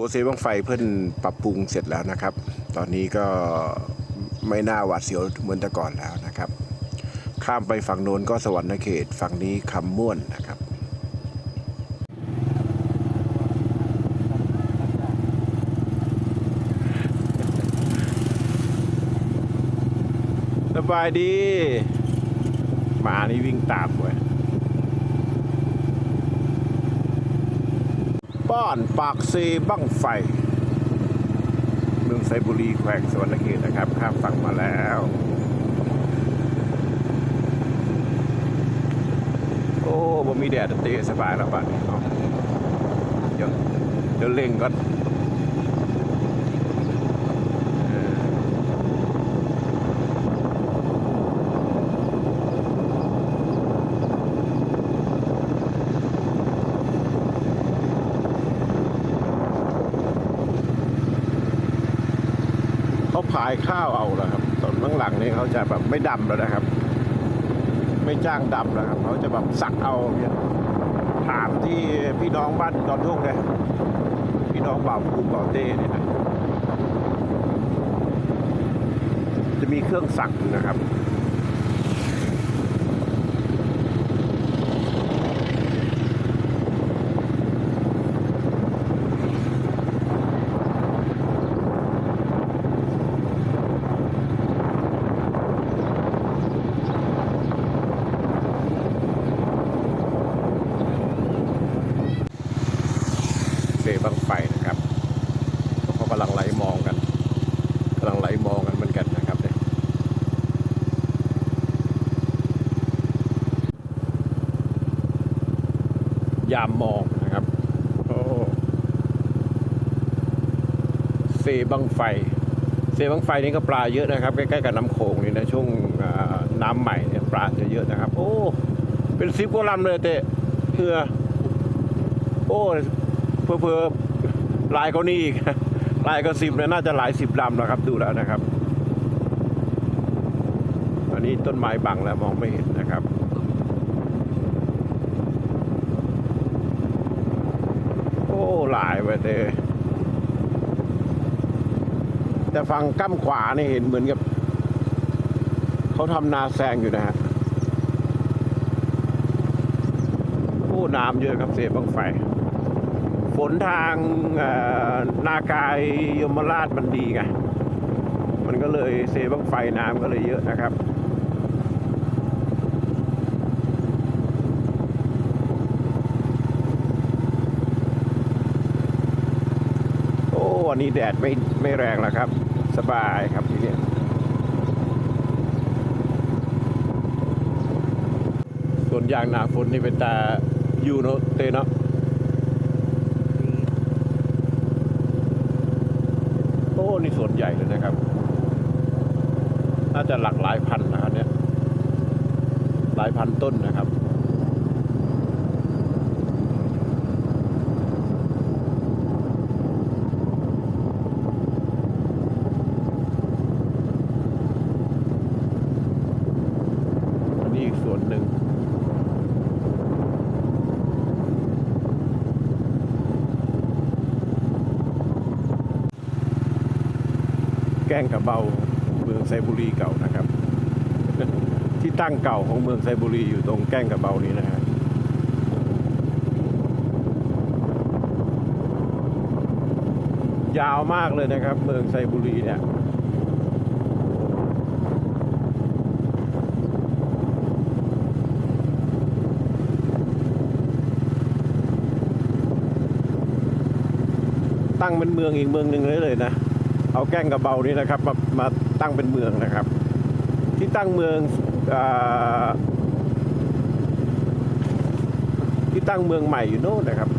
ขัวเซบังไฟเพิ่นปรับปรุงเสร็จแล้วนะครับ ตอนนี้ก็ไม่น่าหวาดเสียวเหมือนแต่ก่อนแล้วนะครับ ข้ามไปฝั่งโน้นก็สวรรค์เขต ฝั่งนี้คำม่วนนะครับสบายดีหมานี่วิ่งตามเว้ย บ้านปากเซบั้งไฟ เมืองไซบุรีแขวงสวรรณเขตนะครับ ข้ามฝั่งมาแล้วโอ้บ่มีแดดเตะสบายแล้วบ้านเดี๋ยวเดี๋ยวเล่งก่อนเออ เขาผายข้าวเอาแล้วครับตอนข้างหลังนี่ เขาจะแบบไม่ดำแล้วนะครับ ไม่จ้างดำแล้วครับเขาจะแบบสักเอาเนี่ยถามที่พี่น้องบ้านดอนทุ่งเลยพี่น้องบ่าวภูบ่าวเต้เนี่ยนะจะมีเครื่องสักนะครับ เซบังไฟนะครับเขากำลังไหลมองกันกำลังไหลมองกันเหมือนกันนะครับเนี่ยยามมองนะครับโอ้เซ บังไฟเซบังไฟนี่ก็ปลาเยอะนะครับใกล้ๆกับน้ำโขงนี่นะช่วงน้ำใหม่เนี่ยปลาจะเยอะนะครับ โอ้ เป็นซิปกว่าลำเลยเตะเพื่อโอ้เพื่อเพื่อลายเขานี่อีกลายก็สิบเนี่ยน่าจะหลายสิบลำแล้วครับดูแล้วนะครับ อันนี้ต้นไม้บังแล้วมองไม่เห็นนะครับโอ้หลายไปเต แต่ฝั่งกั้มขวานี่เห็นเหมือนกับเขาทำนาแซงอยู่นะฮะโอ้น้ำเยอะครับเสียบังไฟ ฝนทางนากายยมราชมันดีไง มันก็เลยเซบังไฟน้ำก็เลยเยอะนะครับโอ้วันนี้แดดไม่ไม่แรงแล้วครับ สบายครับที่นี่ส่วนยางหนาฝนนี่เป็นตายูโนเตเนาะโอ้นี่สวนใหญ่เลยนะครับ น่าจะหลักหลายพันนะครับเนี่ย หลายพันต้นนะครับ อันนี้อีกส่วนหนึ่ง แกล้งกระ เบาเมืองไซบุรีเก่านะครับ ที่ตั้งเก่าของเมืองไซบุรีอยู่ตรงแก้งกระเบานี้นะฮะยาวมากเลยนะครับ เมืองไซบุรีเนี่ยตั้งเป็นเมืองอีกเมืองหนึ่งเลยเลยนะ เอาแก้งกระเบานี้นะครับมามาตั้งเป็นเมืองนะครับ ที่ตั้งเมืองอที่ตั้งเมืองใหม่อยู่โน่นนะครับ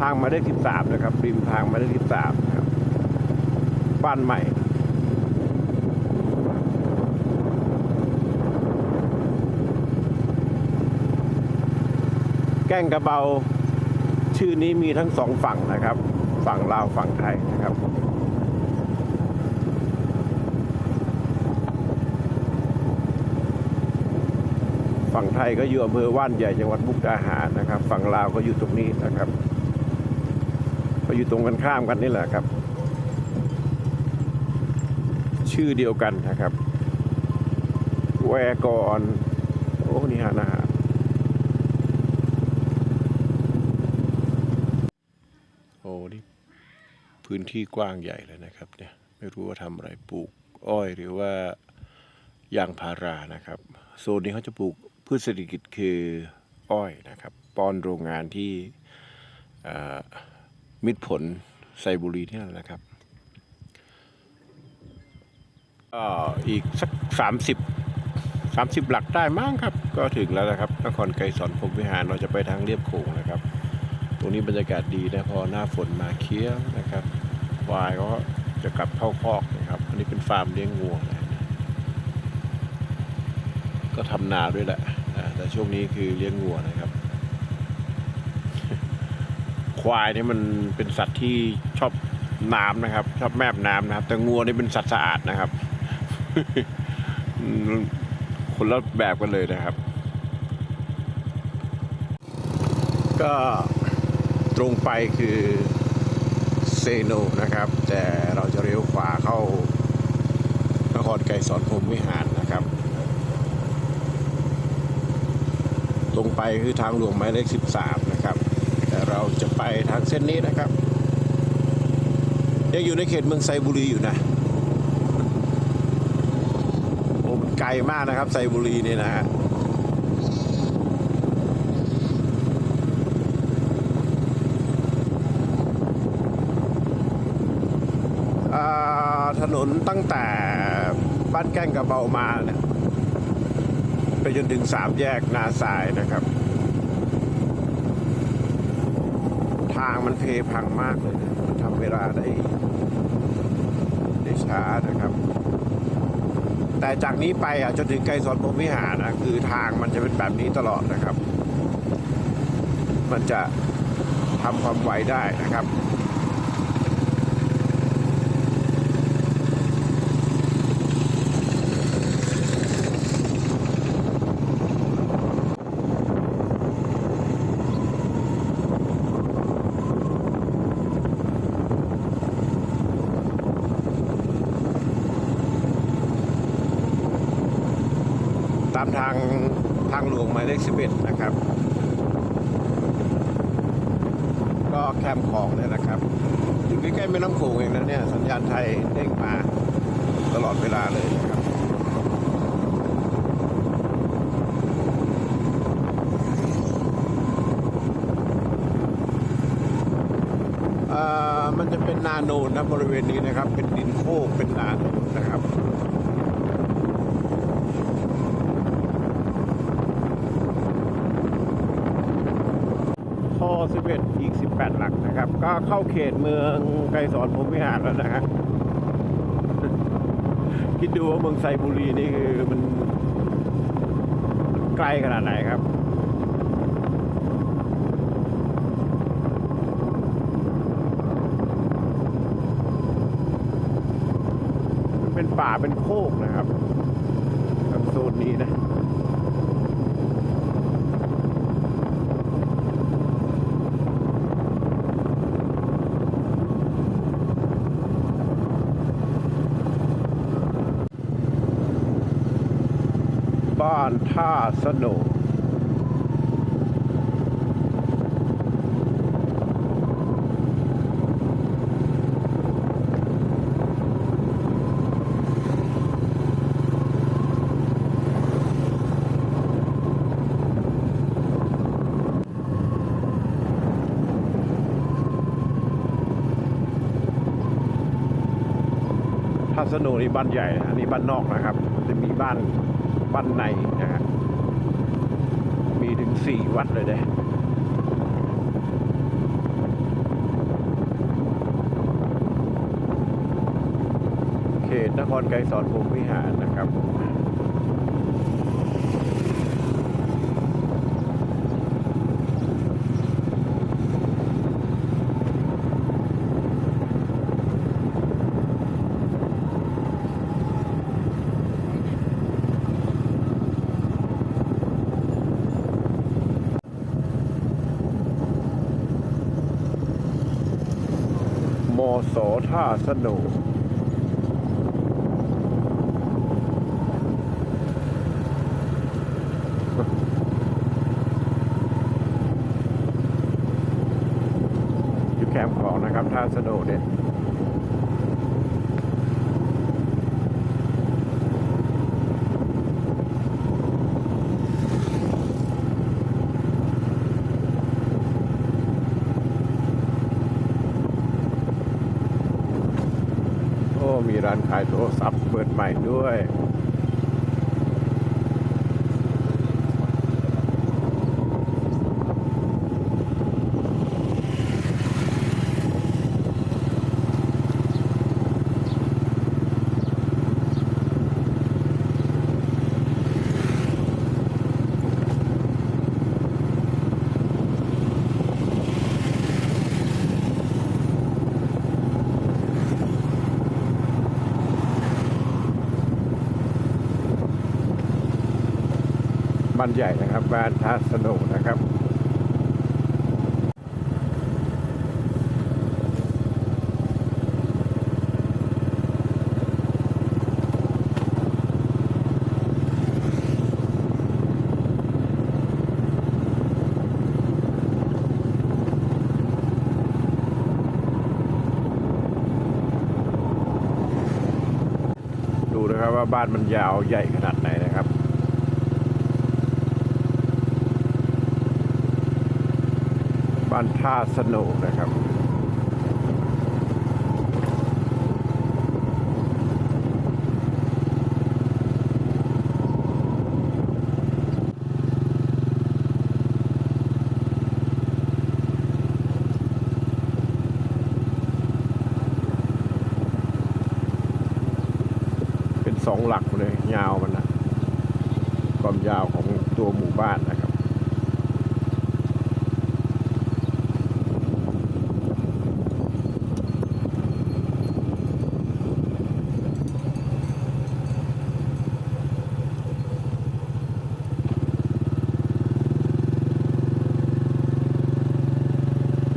ทางมาได้ที่สามนะครับริมทางมาได้ที่สามครับ บ้านใหม่แก้งกระเบาชื่อนี้มีทั้งสองฝั่งนะครับ ฝั่งลาวฝั่งไทยนะครับฝั่งไทยก็อยู่อำเภอว่านใหญ่จังหวัดมุกดาหารนะครับ ฝั่งลาวก็อยู่ตรงนี้นะครับ ก็อยู่ตรงกันข้ามกันนี่แหละครับ ชื่อเดียวกันนะครับแวกอนโอ้นี่ฮะนะฮะโอ้นี่พื้ นที่กว้างใหญ่เลยนะครับเนี่ยไม่รู้ว่าทำอะไรปลูกอ้อยหรือว่ายางพารานะครับ โซนนี้เขาจะปลูกพืชเศรษฐกิจคืออ้อยนะครับปอนโรงงานที่มิตรผลไซบุรีที่นั่นแหละครับอีกสักสามสิบสามสิบหลักได้มั้งครับ ก็ถึงแล้วนะครับนครไกรสอนพรมวิหารเราจะไปทางเรียบโขงนะครับ ตรงนี้บรรยากาศดีนะพอหน้าฝนมาเคี้ยวนะครับ ควายก็จะกลับเข้าคอกนะครับ อันนี้เป็นฟาร์มเลี้ยงวัวนะก็ทำนาด้วยแหละแต่ช่วงนี้คือเลี้ยงวัวนะครับ ควายนี่มันเป็นสัตว์ที่ชอบน้ำนะครับ ชอบแมบน้ำนะครับ แต่งัวนี่เป็นสัตว์สะอาดนะครับ คนละแบบกันเลยนะครับ ก็ตรงไปคือ เซโนนะครับ แต่เราจะเลี้ยวขวาเข้านครไกรสอนพรมวิหารนะครับ ตรงไปคือทางหลวงหมายเลข 13 นะครับ แต่เราจะไปทางเส้นนี้นะครับยังอยู่ในเขตเมืองไซบุรีอยู่นะโอ้มันไกลมากนะครับไซบุรีเนี่ยนะฮะอ่าถ นนตั้งแต่บ้านแก้งกระเบามาเนี่ยไปจนถึงสามแยกนาสายนะครับ ทางมันเพพังมากเลยนะมันทำเวลาได้ได้ช้านะครับ แต่จากนี้ไปอะจนถึงไกรสอนพรมวิหารนะคือทางมันจะเป็นแบบนี้ตลอดนะครับ มันจะทำความไวได้นะครับามทางทางหลวงหมายเลข11นะครับ ก็แคมป์ของเนี่ยนะครับอยู่ใกล้ๆแม่น้ำโขงเองนะเนี่ยสัญญาณไทยเด้งมาตลอดเวลาเลยนะครับอ่อมันจะเป็นนาโนนะบริเวณนี้นะครับ เป็นดินโคกเป็นนาโนนะครับ 11อีก 18 หลักนะครับ ก็เข้าเขตเมืองไกรสอนพรมวิหารแล้วนะฮะคิดดูว่าเมืองไซบุรีนี่คือมันมันไกลขนาดไหนครับมันเป็นป่าเป็นโคกนะครับทางโซนนี้นะ บ้าน ท่าสนท่าสโนนี่บ้านใหญ่นะอันนี้บ้านนอกนะครับ จะมีบ้านบ้านในนะฮะ มีถึงสี่วัดเลยเด้เขตนครไกรสอนพรมวิหารนะครับ มอสอท่าสโนอยู่แคมป์ของนะครับท่าสนุกเนี่ย โอ้ มีร้านขายโทรศัพท์เปิดใหม่ด้วย บ้าน ใหญ่นะครับบ้านท่าสนุนะครับดูนะครับว่าบ้านมันยาวใหญ่ขนาดไหนนะครับ บ้านท่าสโนนะครับ เป็นสองหลักเลยยาวมันนะความยาวของตัวหมู่บ้านนะครับ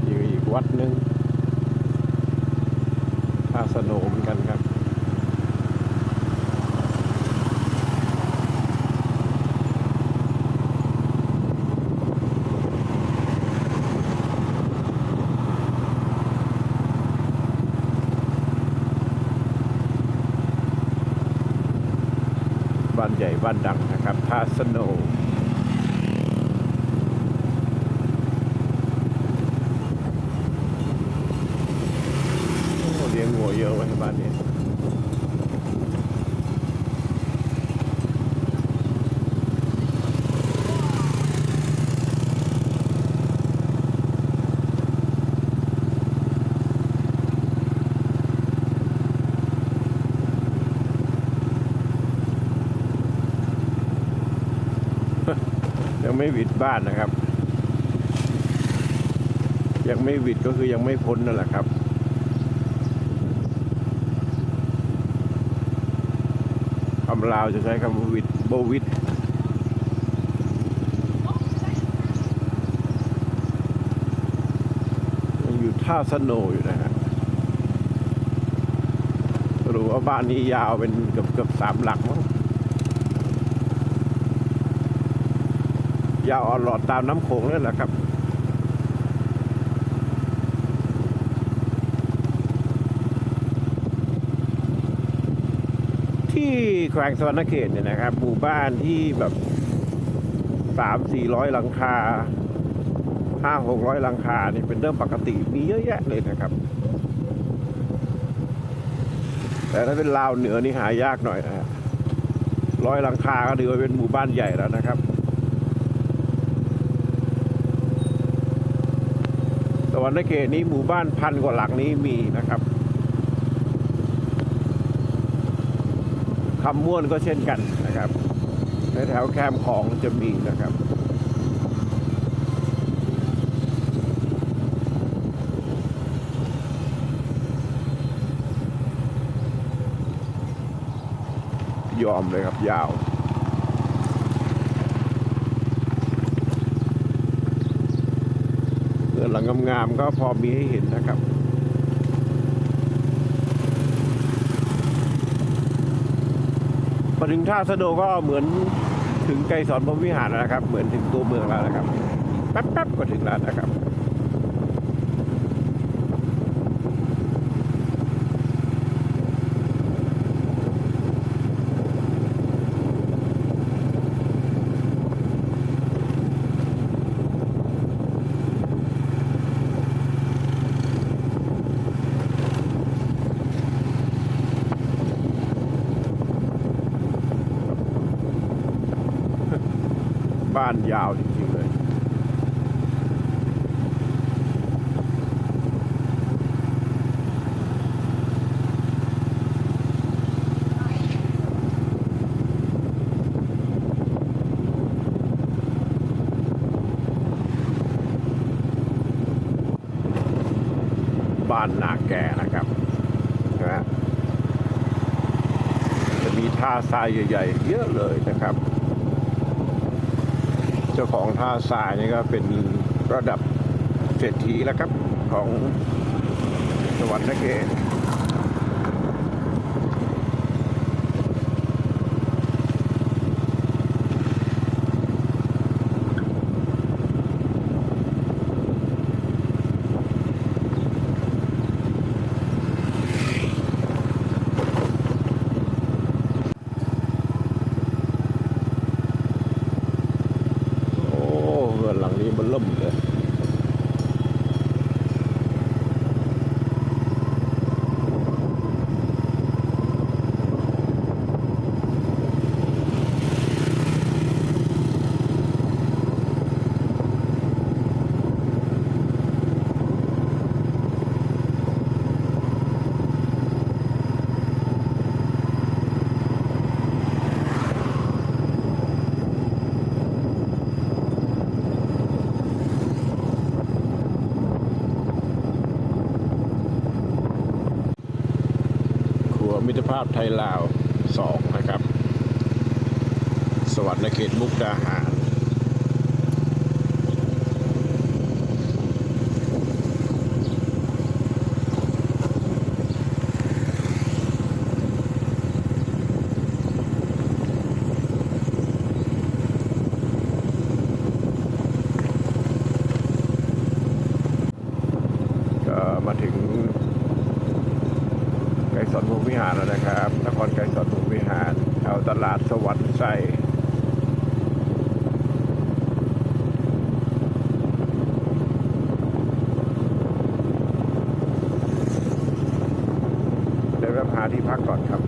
อยู่อีกวัดหนึ่งท่าสโนเหมือนกันครับ บ้านให ญ่บ้านดังนะครับท่าสโน โอ้เลี้ยงวัวเยอะไว้ที่บ้านนี้ ยังไม่หวิดบ้านนะครับ ยังไม่หวิดก็คือยังไม่พ้นนั่นแหละครับคำลาวจะใช้คำวิดโบวิดยังอยู่ท่าสโนอยู่นะฮะรู้ว่าบ้านนี้ยาวเป็นเกือบเกือบสามหลักมั้ง ยาวอ่อนหลอดตามน้ำโขงนั่นแหละครับที่แขวงสวรรณเขตเนี่ยนะครับหมู่บ้านที่แบบสามสี่ร้อยหลังคาห้าหกร้อยหลังคานี่เป็นเรื่องปกติมีเยอะแยะเลยนะครับ แต่ถ้าเป็นลาวเหนือนี่หายากหน่อยนะฮะร้อยหลังคาก็ถือว่าเป็นหมู่บ้านใหญ่แล้วนะครับ วรรณเขตนี้หมู่บ้านพันกว่าหลังนี้มีนะครับคำม่วนก็เช่นกันนะครับ ในแถวแคมป์ของจะมีนะครับยอมเลยครับยาว หลังงามๆก็พอมีให้เห็นนะครับพอถึงท่าสะโดก็เหมือนถึงไกลสอนพรมวิหารนะครับ เหมือนถึงตัวเมืองแล้วนะครับ แป๊บๆก็ถึงแล้วนะครับ บ้านยาวจริงๆเลย บ้านนาแก่นะครับนะจะมีท่าทรายใหญ่ ๆ เยอะเลยนะครับ เจ้าของท่าทรายนี่ก็เป็นระดับเศรษฐีแล้วครับของสวรรค์นเกตโอ้เรือนหลังนี้มันล่มเลย ครัวมิตรภาพไทยลาวสองนะครับ สวรรค์เขตมุกดาหาร ก็มาถึง ไกรสอนพรหมวิหารแล้วนะครับ นครไกรสอนพรหมวิหารแถวตลาดสวรรค์ใสเดี๋ยวเราหา ที่พักก่อนครับ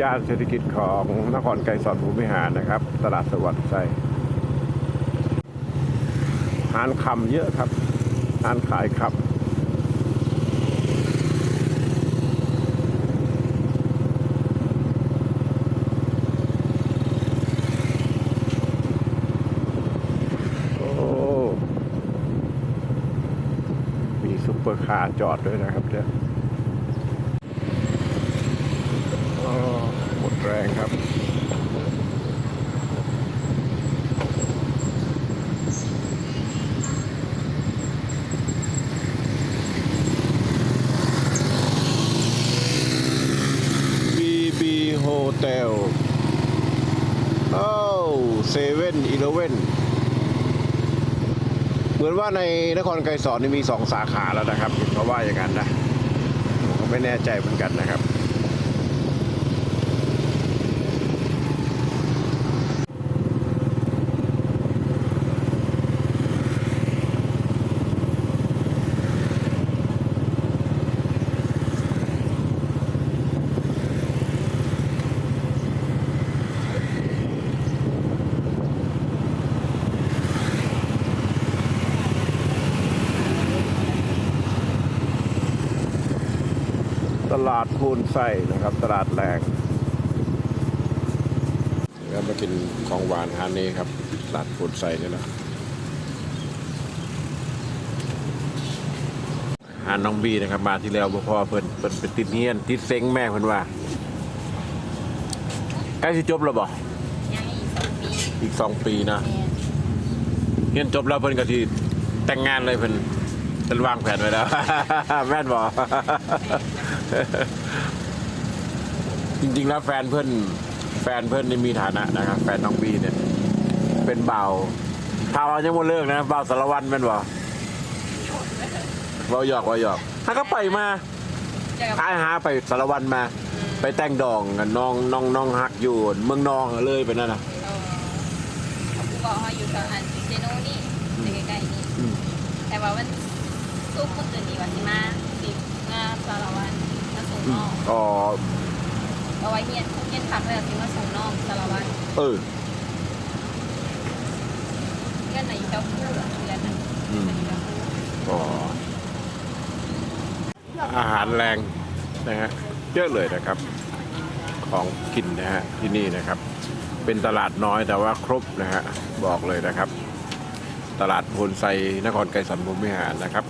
ย่านเศรษฐกิจของนครไกรสอนภูมิหารนะครับ ตลาดสวัสดิ์ไซหานคำเยอะครับหานขายคำโอ้ มีซุปเป อร์คาร์จอดด้วยนะครับเนี่ยหมดแรงครับบีโฮเทลโอ้เซเว่นอีเลเว่นเหมื อนว่าในนครไกรสอนนี่มีสองสาขาแล้วนะครับเพราะว่าอย่างนั้นนะผมก็ไม่แน่ใจเหมือนกันนะครับ ต ลาดพูนไส้นะครับ ตลาดแรงแล้วมากินของหวานฮานนี้ครับ ตลาดพูนไส้นี่แหละหาน้องบีนะครับ มาที่แล้วบ่พอเพิ่นเพิ่นเป็นติดเฮียน ติดเซ็งแม่เพิ่นว่าใกล้สิจบแล้วบ่ยังอีกสองปี อีกสองปีนะแม่เรียนจบแล้วเพิ่นก็สิแต่งงานเลยเพิ่น เพิ่นวางแผนไว้แล้ว แม่นบ่จริงๆแล้วแฟนเพิ่นแฟนเพิ่นนี่มีฐานะนะครับ แฟนน้องบีเนี่ย เป็นบ่าวถ้าเรายังบ่เลิกนะบ่าวสารวัตรแม่นบ่เราหยอกเราหยอกถ้าก็ไปมาเจอกับอ้ายหาไปสารวัตรมา ไปแต่งดองกันน้องน้องน้องฮักอยู่ เมืองนองเลยไปนั่นน่ะเออเขาบอกเขาอยู่แถวอันเซโนนี่อยู่ใกล้ๆนี่อืมแต่ว่ามัน ซุกเมื่อคืนนี้วันที่มาสิมาสารวันมาส่งน้องอ๋อ เอาไว้เฮียนเฮียนพักเลยสิมาส่งน้องสารวันเออ เฮียนไหนอยู่แถวคู่อะเฮียนน่ะอืมอยู่แถวคู่อ๋อ อาหารแรงนะฮะ เยอะเลยนะครับ ของกินนะฮะที่นี่นะครับ เป็นตลาดน้อยแต่ว่าครบนะฮะ บอกเลยนะครับ ตลาดโพนไซนครไกรสันบุมิหารนะครับ